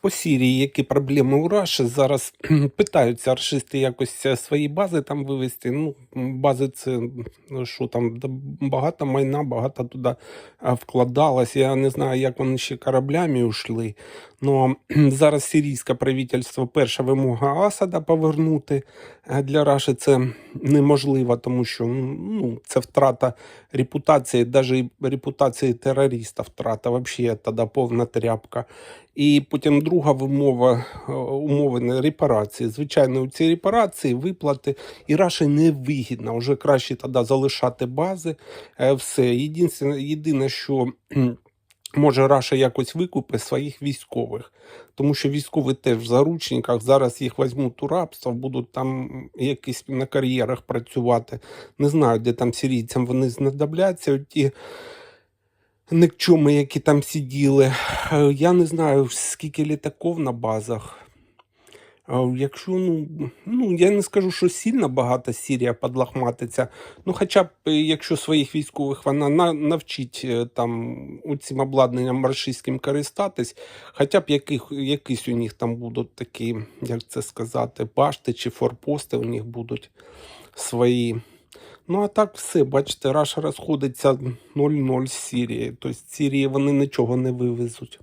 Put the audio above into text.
По Сірії, які проблеми у Раші, зараз питаються аршисти якось е, свої бази там вивезти. Ну, бази це що там, багато майна, багато туди вкладалось. Я не знаю, як вони ще кораблями ушли. Ну, зараз сирійське правительство, перша вимога Асада повернути е, для Раші це неможливо, тому що ну, це втрата репутації, навіть репутації терориста втрата, взагалі тоді повна тряпка. І потім друга вимова, е, умови на репарації. Звичайно, у ці репарації, виплати і Раші не вигідно. Вже краще тоді залишати бази. е, Все. Єдине, єдине, що може Раша якось викупить своїх військових. Тому що військові теж в заручниках, зараз їх візьмуть у рабство, будуть там якісь на кар'єрах працювати. Не знаю, де там сирійцям вони знадобляться. Ті никчоми, які там сиділи. Е, Я не знаю, скільки літаків на базах. Якщо, ну, ну, я не скажу, що сильно багато Сірія подлахматиться, ну хоча б е, якщо своїх військових вона на, навчить е, там цим обладнанням рашистським користатись, хоча б яких, якісь у них там будуть такі, як це сказати, башти чи форпости у них будуть свої. Ну, а так все, бачите, Раша розходиться 0-0 з Сірії. Тобто Сірії вони нічого не вивезуть.